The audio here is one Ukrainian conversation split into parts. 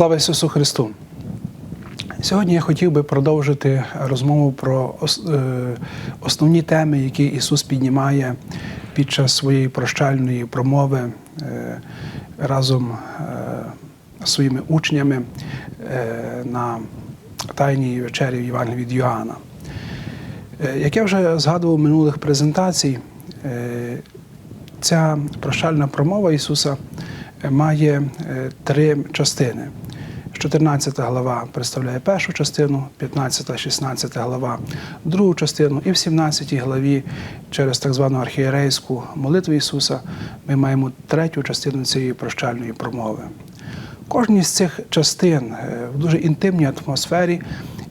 Слава Ісусу Христу! Сьогодні я хотів би продовжити розмову про е, основні теми, які Ісус піднімає під час своєї прощальної промови е, разом е, з своїми учнями е, на Тайній вечері в Євангелії від Йоанна. Е, Як я вже згадував в минулих презентацій, е, ця прощальна промова Ісуса е, має е, три частини. 14 глава представляє першу частину, 15, 16 глава другу частину, і в 17 главі через так звану архієрейську молитву Ісуса ми маємо третю частину цієї прощальної промови. Кожній з цих частин е, в дуже інтимній атмосфері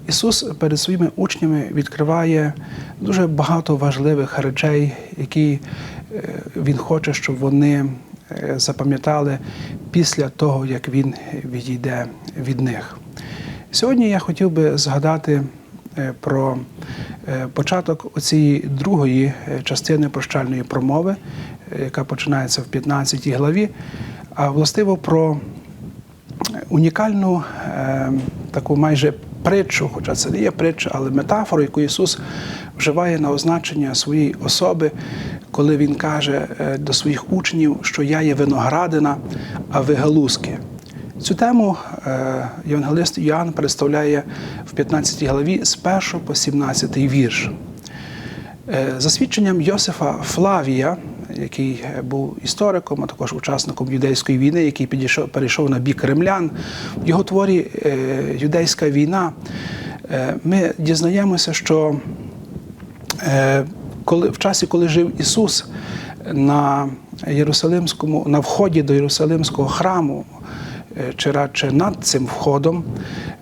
Ісус перед своїми учнями відкриває дуже багато важливих речей, які е, Він хоче, щоб вони запам'ятали після того, як Він відійде від них. Сьогодні я хотів би згадати е, про е, початок цієї другої е, частини прощальної промови, е, яка починається в 15 главі, а властиво про унікальну е, таку майже притчу, хоча це не є притча, але метафору, яку Ісус вживає на означення своєї особи, коли Він каже е, до своїх учнів, що я є виноградина, а ви галузки. Цю тему е, євангелист Іоанн представляє в 15 главі з 1 по 17 вірш. Е, За свідченням Йосифа Флавія, який був істориком, а також учасником юдейської війни, який підійшов, перейшов на бік римлян, в його творі Юдейська війна, ми дізнаємося, що коли, в часі, коли жив Ісус на Єрусалимському, на вході до Єрусалимського храму, е, чи радше над цим входом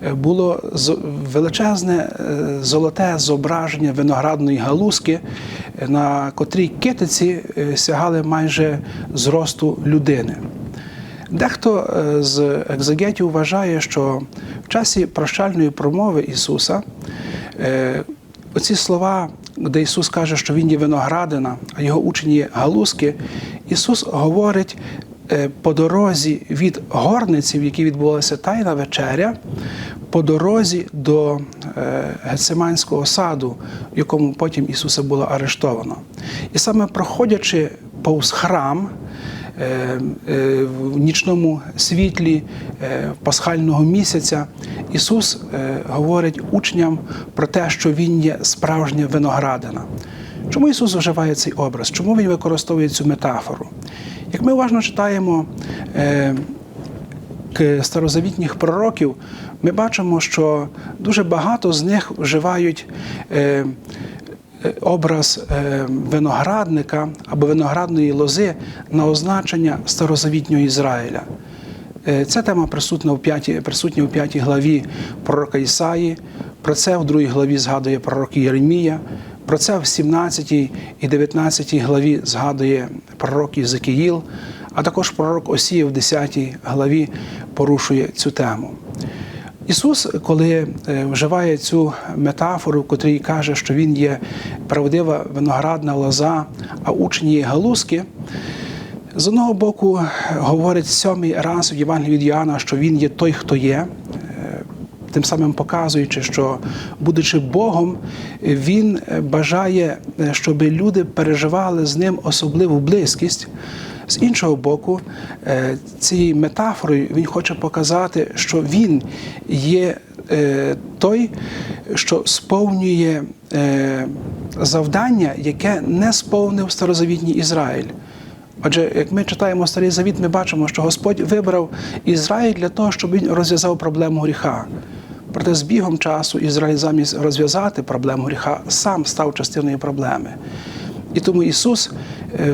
е, було величезне е, золоте зображення виноградної галузки, на котрій китиці сягали майже зросту людини. Дехто з екзегетів вважає, що в часі прощальної промови Ісуса оці слова, де Ісус каже, що Він є виноградина, а його учні є галузки, Ісус говорить е, по дорозі від горниці, в якій відбулася Тайна вечеря, по дорозі до е, Гециманського саду, в якому потім Ісуса було арештовано. І саме проходячи повз храм, в нічному світлі е, пасхального місяця Ісус е, говорить учням про те, що Він є справжня виноградина. Чому Ісус вживає цей образ? Чому Він використовує цю метафору? Як ми уважно читаємо е, старозавітніх пророків, ми бачимо, що дуже багато з них вживають е, е, образ е, виноградника або виноградної лози на означення старозавітнього Ізраїля. Е, Ця тема присутня у п'ятій присутня у п'ятій главі пророка Ісаї. Про це в другій главі згадує пророк Єремія. Про це в 17 і 19 главі згадує пророк Єзекіїл, а також пророк Осія в 10 главі порушує цю тему. Ісус, коли е, вживає цю метафору, котрій каже, що Він є правдива виноградна лоза, а учні є галузки, з одного боку говорить сьомий раз в Євангелії від Іоанна, що Він є той, хто є, е, тим самим показуючи, що, будучи Богом, Він е, бажає, е, щоб люди переживали з ним особливу близькість. З іншого боку, е, цією метафорою він хоче показати, що він є е, той, що сповнює е, завдання, яке не сповнив старозавітній Ізраїль. Отже, як ми читаємо Старий Завіт, ми бачимо, що Господь вибрав Ізраїль для того, щоб він розв'язав проблему гріха. Проте з бігом часу Ізраїль замість розв'язати проблему гріха сам став частиною проблеми. І тому Ісус е,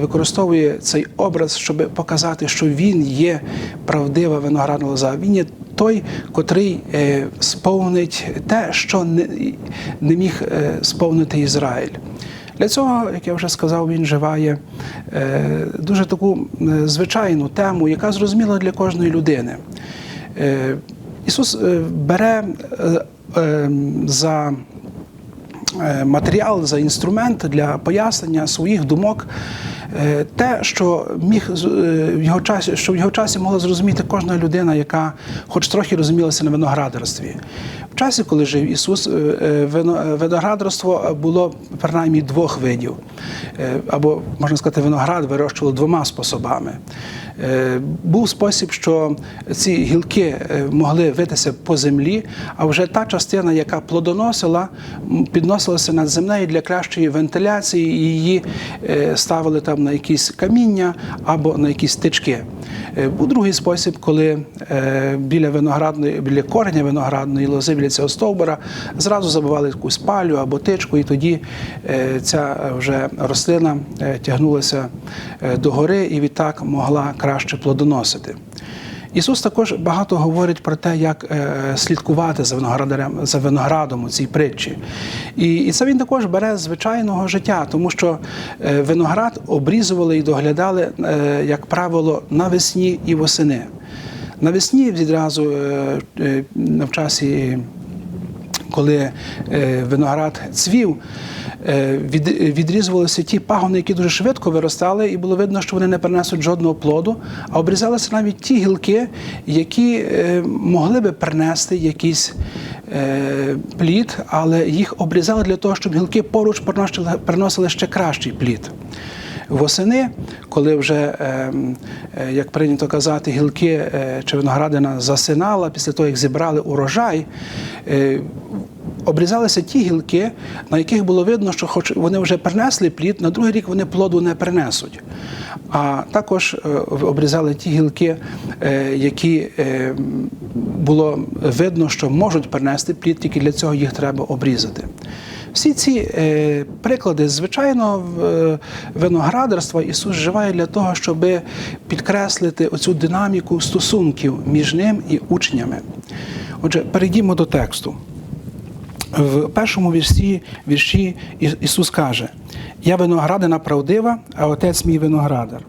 використовує цей образ, щоб показати, що Він є правдива виноградна лоза. Він є той, котрий е, сповнить те, що не, міг е, сповнити Ізраїль. Для цього, як я вже сказав, він вживає дуже таку звичайну тему, яка зрозуміла для кожної людини. Ісус бере за матеріал, за інструмент для пояснення своїх думок. Е, Те, що міг е, в його часі, що в його часі могла зрозуміти кожна людина, яка хоч трохи розумілася на виноградарстві. В часі, коли жив Ісус, е, е, е, виноградарство було принаймні двох видів. Або, можна сказати, виноград вирощували двома способами. Був спосіб, що ці гілки могли витися по землі, а вже та частина, яка плодоносила, підносилася над землею для кращої вентиляції, і її ставили там на якісь каміння або на якісь стички. Е, Був другий спосіб, коли біля виноградної, біля кореня виноградної лози, біля цього стовбура, зразу забивали якусь палю або тичку, і тоді е, ця е, вже рослина е, тягнулася е, догори і відтак могла краще плодоносити. Ісус також багато говорить про те, як слідкувати за виноградарем за виноградом у цій притчі. І, і це він також бере з звичайного життя, тому що виноград обрізували і доглядали, як правило, навесні і восени. Навесні відразу е, е, в часі коли е, виноград цвів, відрізувалися ті пагони, які дуже швидко виростали, і було видно, що вони не принесуть жодного плоду, а обрізалися навіть ті гілки, які могли би принести якийсь е, плід, але їх обрізали для того, щоб гілки поруч приносили ще кращий плід. Восени, коли вже, е, е, як прийнято казати, гілки е, чи виноградина засинала після того, як зібрали урожай, е, обрізалися ті гілки, на яких було видно, що хоч вони вже принесли плід, на другий рік вони плоду не принесуть. А також обрізали ті гілки, які було видно, що можуть принести плід, тільки для цього їх треба обрізати. Всі ці е, приклади, звичайно, е, виноградарства Ісус вживає для того, щоб підкреслити оцю динаміку стосунків між ним і учнями. Отже, перейдімо до тексту. В першому вірші, вірші Ісус каже: Я виноградина правдива, а отець мій виноградар.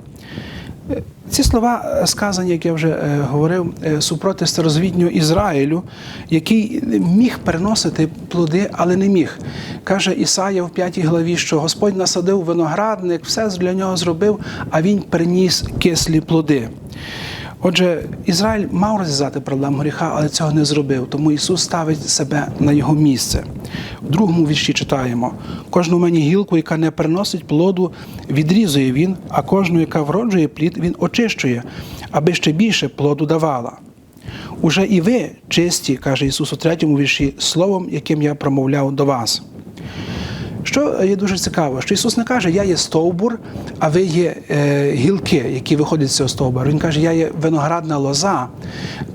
Ці слова е, сказані, як я вже е, говорив, е, супроти старозвітнього Ізраїлю, який міг переносити плоди, але не міг. Каже Ісая в п'ятій главі, що Господь насадив виноградник, все для нього зробив, а він приніс кислі плоди. Отже, Ізраїль мав розв'язати проблему гріха, але цього не зробив. Тому Ісус ставить себе на його місце. В другому вірші читаємо: кожну мені гілку, яка не приносить плоду, відрізує він, а кожну, яка вроджує плід, він очищує, аби ще більше плоду давала. Уже і ви чисті, каже Ісус у третьому вірші, словом, яким я промовляв до вас. Що є дуже цікаво, що Ісус не каже, я є стовбур, а ви є е, гілки, які виходять з цього стовбура. Він каже, я є виноградна лоза,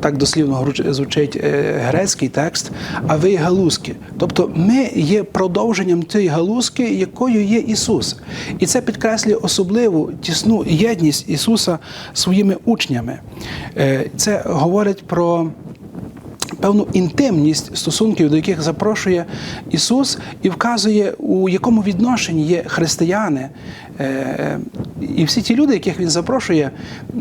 так дослівно звучить е, грецький текст, а ви є галузки. Тобто ми є продовженням тієї галузки, якою є Ісус. І це підкреслює особливу тісну єдність Ісуса своїми учнями. Е, це говорить про певну інтимність стосунків, до яких запрошує Ісус, і вказує, у якому відношенні є християни. Е, І всі ті люди, яких він запрошує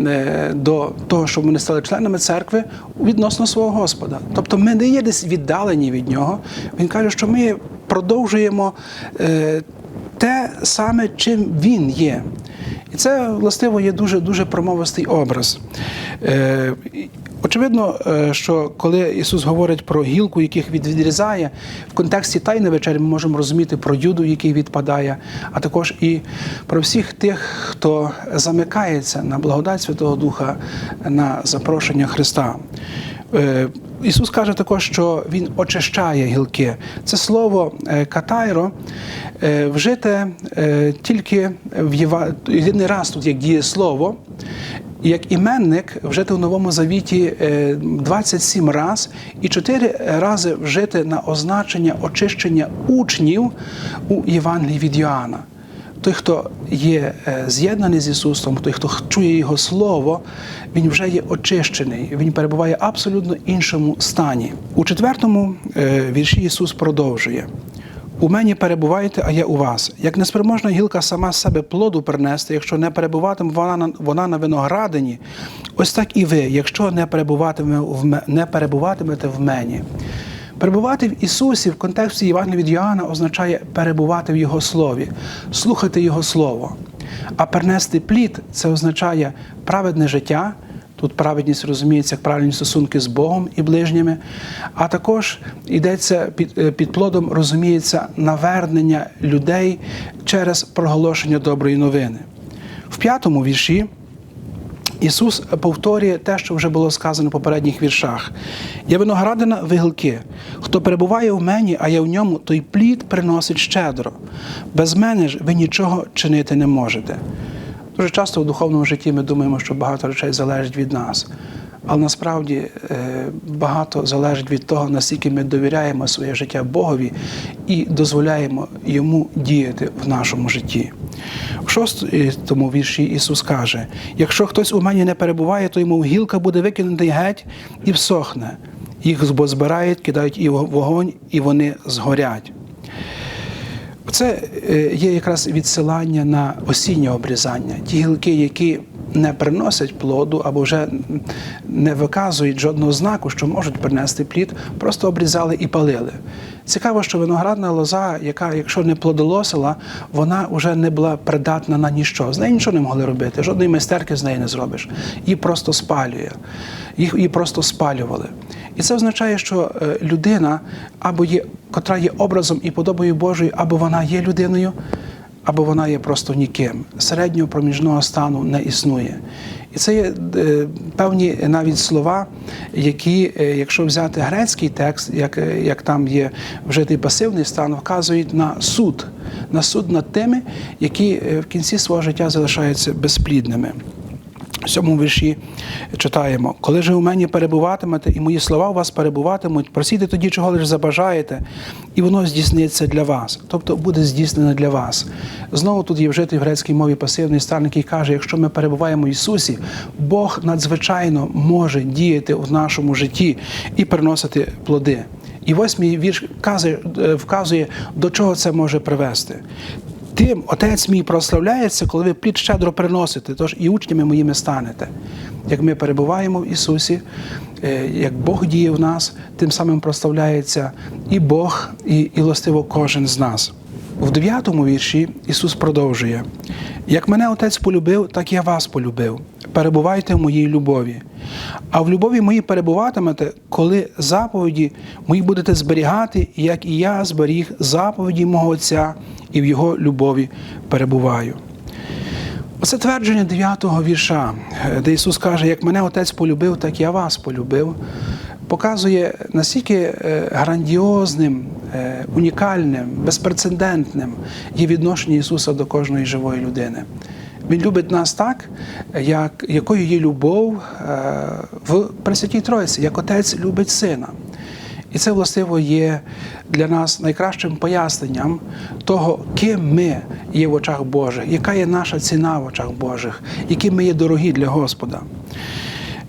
е, до того, щоб вони стали членами церкви відносно свого Господа. Тобто ми не є десь віддалені від нього. Він каже, що ми продовжуємо е, те саме, чим він є. І це, властиво, є дуже дуже промовистий образ. Очевидно, е, що коли Ісус говорить про гілку, яких від- відрізає, в контексті Тайни вечері ми можемо розуміти про Юду, який відпадає, а також і про всіх тих, хто замикається на благодать Святого Духа, на запрошення Христа. Е, Ісус каже також, що Він очищає гілки. Це слово е, катайро вжите тільки в Єва... єдиний раз тут як діє слово. Як іменник вжити у Новому Завіті е, 27 раз і 4 рази вжити на означення очищення учнів у Євангелії від Йоанна. Той, хто є е, з'єднаний з Ісусом, той, хто чує Його Слово, він вже є очищений, він перебуває в абсолютно іншому стані. У четвертому е, вірші Ісус продовжує. У мені перебувайте, а я у вас. Як неспроможна гілка сама себе плоду принести, якщо не перебуватиме вона на, вона на виноградині, ось так і ви, якщо не перебуватиме в не перебуватимете в мені. Перебувати в Ісусі в контексті Євангелія від Йоанна означає перебувати в Його Слові, слухати Його Слово. А перенести плід це означає праведне життя. Тут праведність розуміється як правильні стосунки з Богом і ближніми, а також йдеться під, е, під плодом, розуміється навернення людей через проголошення доброї новини. В п'ятому вірші Ісус повторює те, що вже було сказано в попередніх віршах. Я виноградина вигілки. Хто перебуває в мені, а я в ньому, той плід приносить щедро. Без мене ж ви нічого чинити не можете. Дуже часто в духовному житті ми думаємо, що багато речей залежить від нас. Але насправді е, багато залежить від того, наскільки ми довіряємо своє життя Богові і дозволяємо йому діяти в нашому житті. В шостому вірші Ісус каже: якщо хтось у мені не перебуває, то йому гілка буде викинутий геть і всохне. Їх збирають, кидають і в вогонь, і вони згорять. Це е, є якраз відсилання на осіннє обрізання. Ті гілки, які не приносять плоду або вже не виказують жодного знаку, що можуть принести плід, просто обрізали і палили. Цікаво, що виноградна лоза, яка, якщо не плодолосила, вона вже не була придатна на ніщо. З нею нічого не могли робити, жодної майстерки з неї не зробиш. Її просто спалює, їх її просто спалювали. І це означає, що е, людина або є, котра є образом і подобою Божою, або вона є людиною, або вона є просто ніким. Середнього проміжного стану не існує. І це є е, певні навіть слова, які, е, якщо взяти грецький текст, як, е, як там є вжитий пасивний стан, вказують на суд, на суд над тими, які в кінці свого життя залишаються безплідними. В цьому вірші читаємо: коли же у мені перебуватимете, і мої слова у вас перебуватимуть, просійте тоді, чого лише забажаєте, і воно здійсниться для вас. Тобто буде здійснено для вас. Знову тут є вжитий в грецькій мові пасивний стан, який каже: якщо ми перебуваємо в Ісусі, Бог надзвичайно може діяти в нашому житті і приносити плоди. І восьмий вірш вказує, е, вказує, до чого це може привести. Тим отець мій прославляється, коли ви плід щедро приносите, тож і учнями моїми станете. Як ми перебуваємо в Ісусі, е, як Бог діє в нас, тим самим прославляється і Бог, і, властиво кожен з нас. В 9 вірші Ісус продовжує: як мене Отець полюбив, так я вас полюбив. Перебувайте в моїй любові. А в любові моїй перебуватимете, коли заповіді мої будете зберігати, як і я зберіг заповіді мого Отця і в Його любові перебуваю. Оце твердження 9-го вірша, де Ісус каже, як мене Отець полюбив, так я вас полюбив, показує настільки е, грандіозним, е, унікальним, безпрецедентним є відношення Ісуса до кожної живої людини. Він любить нас так, як, якою є любов в Пресвятій Тройці, як Отець любить Сина. І це, властиво, є для нас найкращим поясненням того, ким ми є в очах Божих, яка є наша ціна в очах Божих, які ми є дорогі для Господа.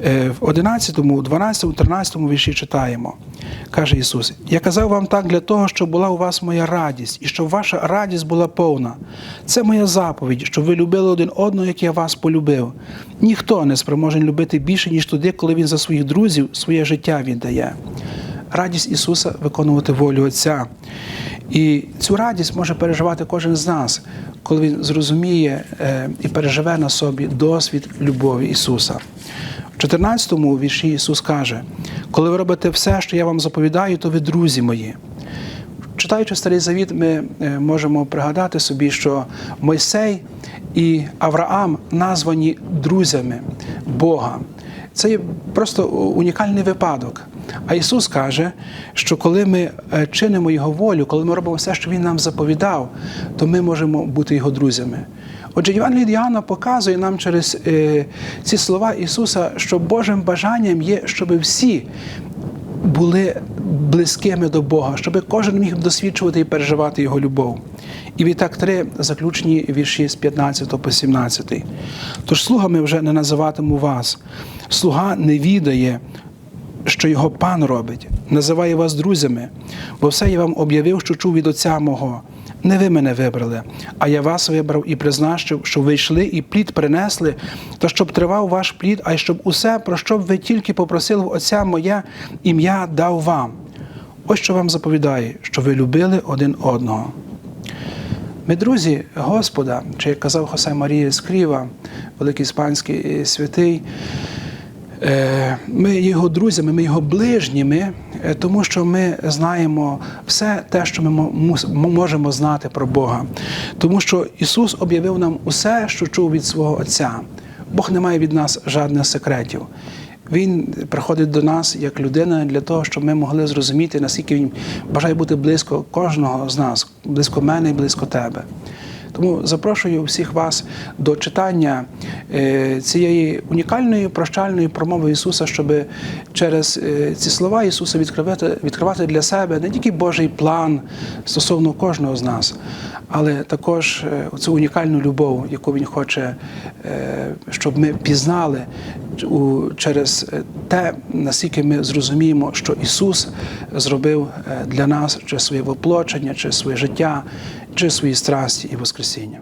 Е, В 11, 12, 13 вірші читаємо, каже Ісус: Я казав вам так для того, щоб була у вас моя радість, і щоб ваша радість була повна. Це моя заповідь, щоб ви любили один одного, як я вас полюбив. Ніхто не спроможен любити більше, ніж туди, коли він за своїх друзів своє життя віддає радість Ісуса виконувати волю Отця. І цю радість може переживати кожен з нас, коли він зрозуміє е, і переживе на собі досвід любові Ісуса. В 14-му вірші Ісус каже: коли ви робите все, що я вам заповідаю, то ви друзі мої. Читаючи Старий Завіт, ми е, можемо пригадати собі, що Мойсей і Авраам названі друзями Бога. Це є просто унікальний випадок. А Ісус каже, що коли ми е, чинимо Його волю, коли ми робимо все, що Він нам заповідав, то ми можемо бути Його друзями. Отже, Іван від показує нам через е, ці слова Ісуса, що Божим бажанням є, щоб всі були близькими до Бога, щоб кожен міг досвідчувати і переживати Його любов. І відтак три заключні вірші з 15 по 17. Тож слугами вже не називатиму вас. Слуга не відає, що його пан робить, називає вас друзями, бо все я вам об'явив, що чув від Отця мого. Не ви мене вибрали, а я вас вибрав і призначив, щоб ви йшли і плід принесли, та щоб тривав ваш плід, а й щоб усе, про що б ви тільки попросили в Отця моє ім'я дав вам. Ось що вам заповідає, що ви любили один одного. Ми друзі Господа, чи як казав Хосе Марія Скріва, великий іспанський святий, е, ми його друзями, ми його ближніми, е, тому що ми знаємо все те, що ми можемо знати про Бога. Тому що Ісус об'явив нам усе, що чув від свого Отця. Бог не має від нас жодних секретів. Він приходить до нас як людина для того, щоб ми могли зрозуміти, наскільки він бажає бути близько кожного з нас, близько мене і близько тебе. Тому запрошую всіх вас до читання е, цієї унікальної прощальної промови Ісуса, щоб через е, ці слова Ісуса відкривати, відкривати для себе не тільки Божий план стосовно кожного з нас, але також е, цю унікальну любов, яку Він хоче, щоб ми пізнали через е, те, наскільки ми зрозуміємо, що Ісус зробив е, для нас через своє воплочення, через своє життя, через свої страсті і Воскресіння.